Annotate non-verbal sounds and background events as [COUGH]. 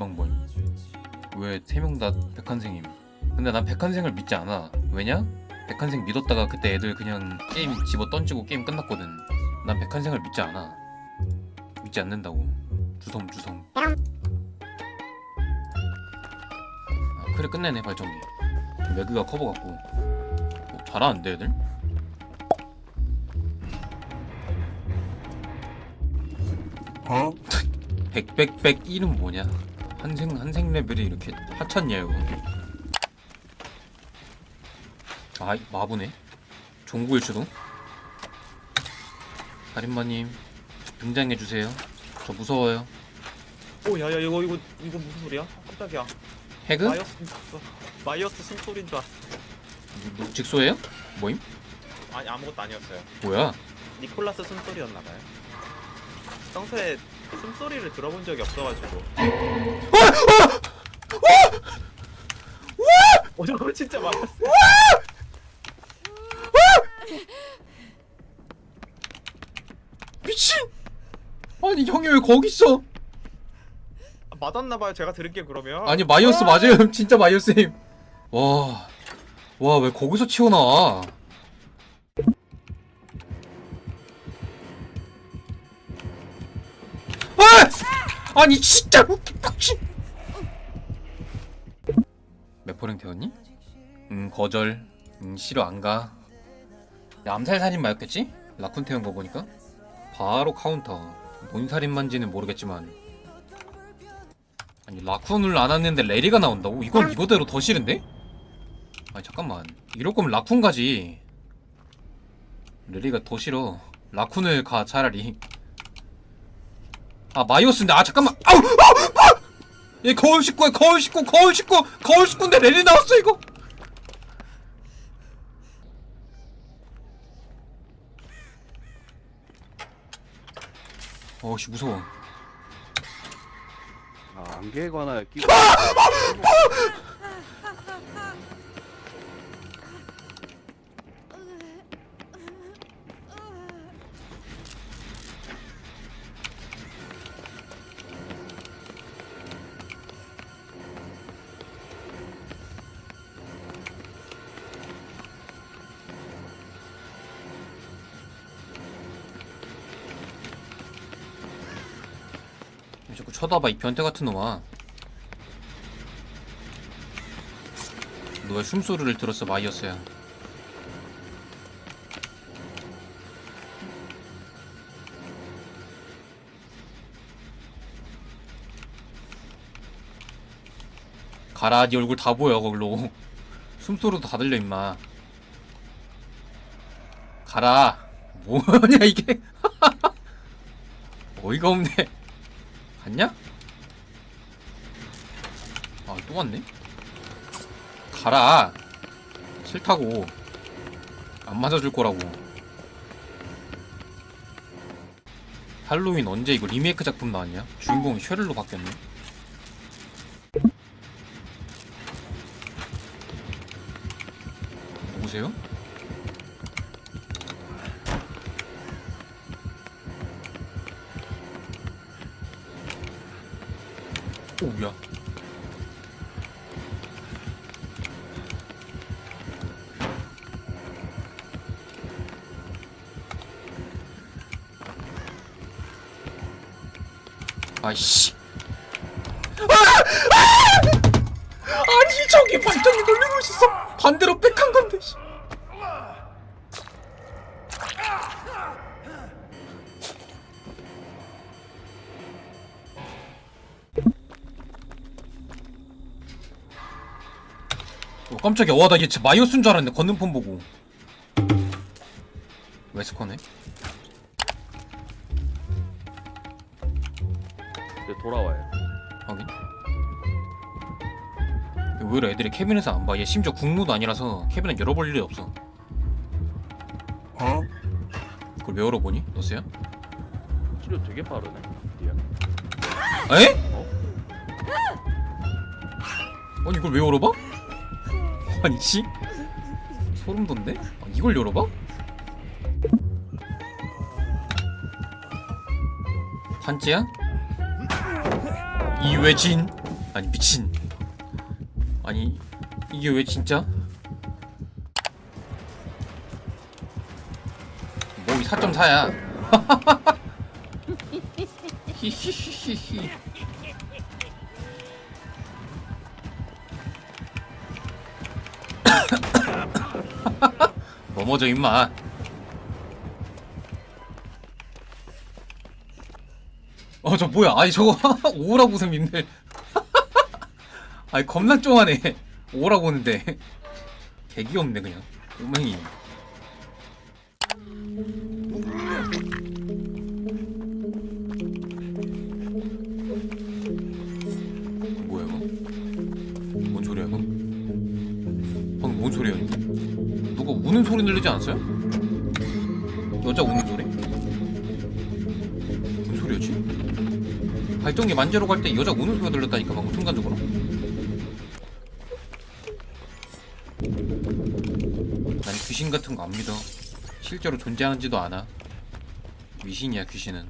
방법 왜세 명 다 백한생임 근데 난 백한생을 믿지 않아 왜냐? 백한생 믿었다가 그때 애들 그냥 게임 집어 던지고 게임 끝났거든 난 백한생을 믿지 않아 믿지 않는다고 주섬 주섬 아 그래 끝내네 발전기 매그가 커버 같고 어, 잘하는데 애들? 어? [LAUGHS] 백백백 1은 뭐냐? 한생 한생 레벨이 이렇게 하찮냐 이거. 아 이- 마부네. 종구일 수도. 살인마님 등장해 주세요. 저 무서워요. 오 야야 이거 이거 이거 무슨 소리야? 깜짝이야 해그? 마이어스 마이어스 숨소리인 줄 알았어 누- 직소예요? 뭐임? 아니 아무것도 아니었어요 뭐야? 니콜라스 숨소리였나봐요 평소에 숨소리를 들어본 적이 없어가지고 어 저거 진짜 마이어스 미친! 아니 형이 왜 거기 있어? 아, 맞았나봐요 제가 들은 게 그러면 아니 마이어스 맞아요. 진짜 마이어스임. 와. 와 왜 거기서 튀어나와? 아! 아니 진짜 빡친. 몇포랭 태웠니? 음 거절. 음 싫어 안 가. 야, 암살 살인 마였겠지? 라쿤 태운 거 보니까. 바로 카운터. 뭔 살인만지는 모르겠지만 아니 라쿤을 안 왔는데 레리가 나온다고? 이건 이거대로 더 싫은데? 아니 잠깐만 이럴 거면 라쿤 가지 레리가 더 싫어 라쿤을 가 차라리 아 마이오스인데. 아 잠깐만. 아우 아우 아우 얘 거울 식구야 거울 식구 거울 식구 거울 식구인데 레리 나왔어 이거. 어씨 무서워. 아, 안개에 관하여 끼고 자꾸 쳐다봐 이 변태 같은 놈아. 너왜 숨소리를 들었어 마이어스야. 가라 네 얼굴 다 보여 거기로. [LAUGHS] 숨소리도 다 들려 임마. 가라. 뭐냐 이게? [LAUGHS] 어이가 없네 갔냐? 아, 또 왔네? 가라. 싫다고. 안 맞아줄 거라고. 할로윈 언제 이거 리메이크 작품 나왔냐? 주인공이 쉐를로 바뀌었네. 누구세요? 오야. 아이씨. 아! 아! 아니 저기 발전기 돌리고 있었어. 반대로 빽한 건데. 씨. 깜짝이야. 와, 나얘 진짜 마이오스인 줄 알았는데, 건능폰 보고. 웨스커네? 이제 돌아와요. 확인. 왜 이래 애들이 캐비넷을 안 봐? 얘 심지어 국무도 아니라서 캐비넷 열어볼 일이 없어. 어? 그걸 왜 열어보니? 너스야? 치료 되게 빠르네. 디야. 에? 아니 이걸 왜 열어봐? 아니 씨 소름 돋네? 아, 이걸 열어봐? 판찌야? 이 외진 아니 미친 아니 이게 왜 진짜? 몸이 4.4야 [LAUGHS] 히히히히히 넘어져 임마. 어 저 뭐야? 아니 저거 [LAUGHS] 오라고 셈인데 [LAUGHS] 아니 겁나 쫑하네. 오라고 오는데. 개 귀엽네 그냥. 꼬맹이 뭐야 이거? 뭔 소리야 이거 방금 뭔 소리야 누가 우는 소리 들리지 않았어요? 여자 우는 소리? 뭔 소리였지? 발전기 만지러 갈 때 여자 우는 소리가 들렸다니까 방금 순간적으로 난 귀신 같은 거안 믿어 실제로 존재하는지도 않아 미신이야 귀신은